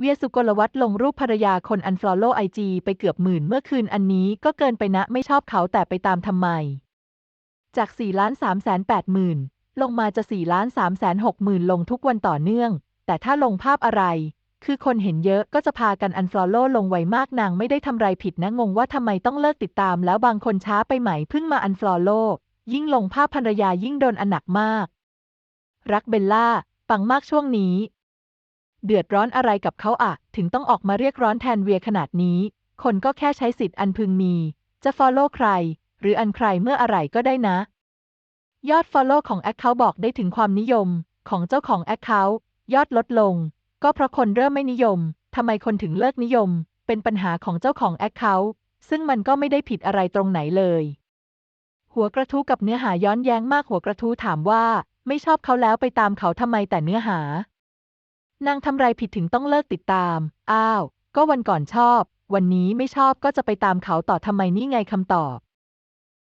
เวียสุกลวัฒน์ลงรูปภรรยาคนอันฟลอโลไอจีไปเกือบหมื่นเมื่อคืนอันนี้ก็เกินไปนะไม่ชอบเขาแต่ไปตามทำไม จาก4ล้าน3แสน8หมื่นลงมาจะ4ล้าน3แสน6หมื่นลงทุกวันต่อเนื่อง แต่ถ้าลงภาพอะไร คือคนเห็นเยอะก็จะพากันอันฟลอโลลงไวมากนางไม่ได้ทำไรผิดนะงงว่าทำไมต้องเลิกติดตาม แล้วบางคนช้าไปไหมเพิ่งมาอันฟลอโลยิ่งลงภาพภรรยายิ่งโดนอันหนักมาก รักเบลล่าปังมากช่วงนี้ เดือดร้อนอะไรกับเขาอะ ถึงต้องออกมาเรียกร้อนแทนเวียขนาดนี้ คนก็แค่ใช้สิทธิ์อันพึงมี จะ follow ใคร หรืออันใครเมื่ออะไรก็ได้นะ ยอด follow ของ Account บอกได้ถึงความนิยม ของเจ้าของ Account ยอดลดลง ก็เพราะคนเริ่มไม่นิยมทำไมคนถึงเลิกนิยม เป็นปัญหาของเจ้าของ Account ซึ่งมันก็ไม่ได้ผิดอะไรตรงไหนเลย หัวกระทู้กับเนื้อหาย้อนแย้งมากหัวกระทู้ถามว่า ไม่ชอบเขาแล้วไปตามเขาทำไมแต่เนื้อหา นางทำไรผิดถึงต้องเลิกติดตาม อ้าว ก็วันก่อนชอบ วันนี้ไม่ชอบก็จะไปตามเขาต่อทำไมนี่ไงคำตอบ